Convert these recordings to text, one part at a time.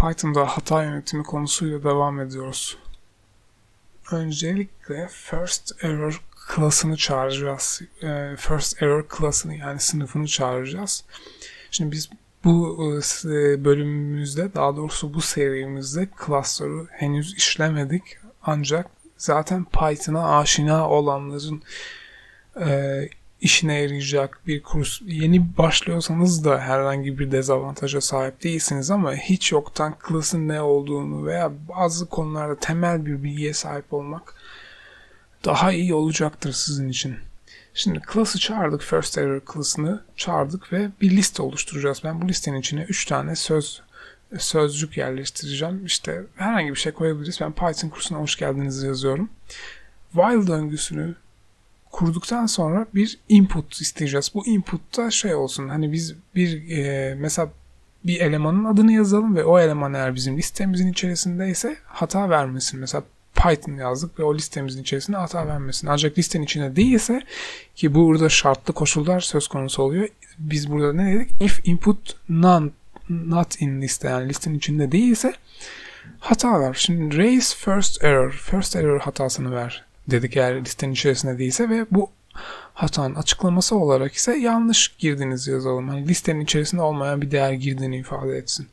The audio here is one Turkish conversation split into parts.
Python'da hata yönetimi konusuyla devam ediyoruz. Öncelikle first error klasını çağıracağız. Ee, First error klasını yani sınıfını çağıracağız. Şimdi biz bu e, bölümümüzde daha doğrusu bu serimizde klasları henüz işlemedik. Ancak zaten Python'a aşina olanların e, işine yarayacak bir kurs. Yeni başlıyorsanız da herhangi bir dezavantaja sahip değilsiniz ama hiç yoktan klasın ne olduğunu veya bazı konularda temel bir bilgiye sahip olmak daha iyi olacaktır sizin için. Şimdi class'ı çağırdık, first error class'ını çağırdık ve bir liste oluşturacağız. Ben bu listenin içine 3 tane söz sözcük yerleştireceğim. İşte herhangi bir şey koyabiliriz. Ben Python kursuna hoş geldiniz yazıyorum. While döngüsünü kurduktan sonra bir input isteyeceğiz. Bu input'ta şey olsun hani biz bir e, mesela bir elemanın adını yazalım ve o eleman eğer bizim listemizin içerisindeyse hata vermesin. Mesela Python yazdık ve o listemizin içerisinde hata vermesin. Ancak listenin içinde değilse ki burada şartlı koşullar söz konusu oluyor. Biz burada ne dedik? If input none, not in liste yani listenin içinde değilse hata ver. Şimdi raise first error. First error hatasını ver dedik eğer listenin içerisinde değilse ve bu hatanın açıklaması olarak ise yanlış girdiğinizi yazalım. Hani listenin içerisinde olmayan bir değer girdiğini ifade etsin.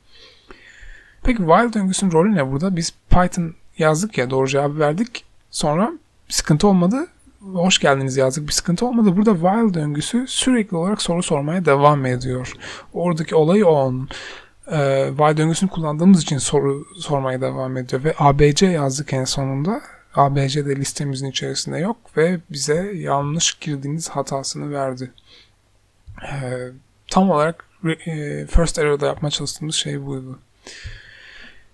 Peki while döngüsünün rolü ne burada? Biz Python yazdık ya doğru cevabı verdik. Sonra sıkıntı olmadı. Hoş geldiniz yazdık bir sıkıntı olmadı. Burada while döngüsü sürekli olarak soru sormaya devam ediyor. Oradaki olayı o. Ee, while döngüsünü kullandığımız için soru sormaya devam ediyor. Ve ABC yazdık en sonunda. ABC de listemizin içerisinde yok ve bize yanlış girdiğiniz hatasını verdi. Ee, tam olarak e, first error'da yapmaya çalıştığımız şey buydu.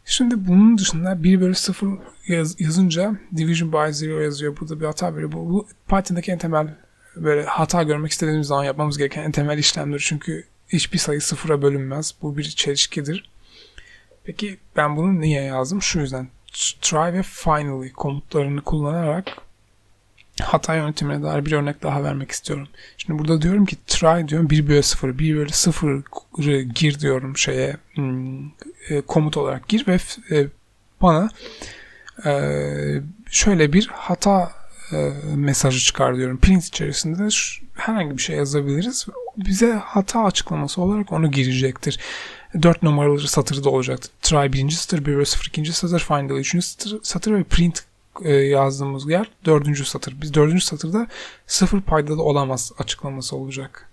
Şimdi bunun dışında 1 bölü 0 yaz, yazınca division by 0 yazıyor. Burada bir hata böyle. Bu, bu Python'daki en temel böyle hata görmek istediğimiz zaman yapmamız gereken en temel işlemdir. Çünkü hiçbir sayı sıfıra bölünmez. Bu bir çelişkidir. Peki ben bunu niye yazdım? Şu yüzden try ve finally komutlarını kullanarak hata yönetimine dair bir örnek daha vermek istiyorum. Şimdi burada diyorum ki try diyorum 1 bölü 0. 1 bölü 0'ı gir diyorum şeye hmm, e, komut olarak gir ve e, bana e, şöyle bir hata mesajı çıkar diyorum. Print içerisinde herhangi bir şey yazabiliriz. Bize hata açıklaması olarak onu girecektir. 4 numaralı satırda olacaktır. Try birinci satır, 1 0 ikinci satır, final üçüncü satır, satır ve print e, yazdığımız yer dördüncü satır. Biz dördüncü satırda sıfır paydalı olamaz açıklaması olacak.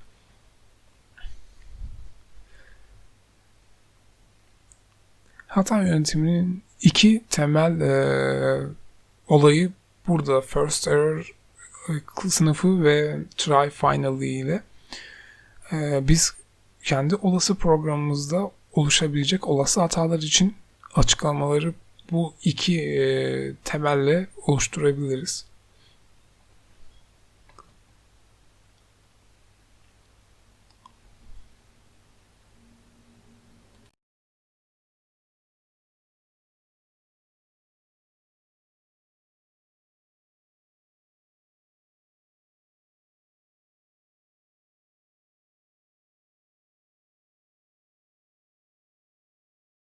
Hata yönetiminin iki temel e, olayı burada first error e, sınıfı ve try finally ile e, biz kendi olası programımızda oluşabilecek olası hatalar için açıklamaları bu iki e, temelle oluşturabiliriz.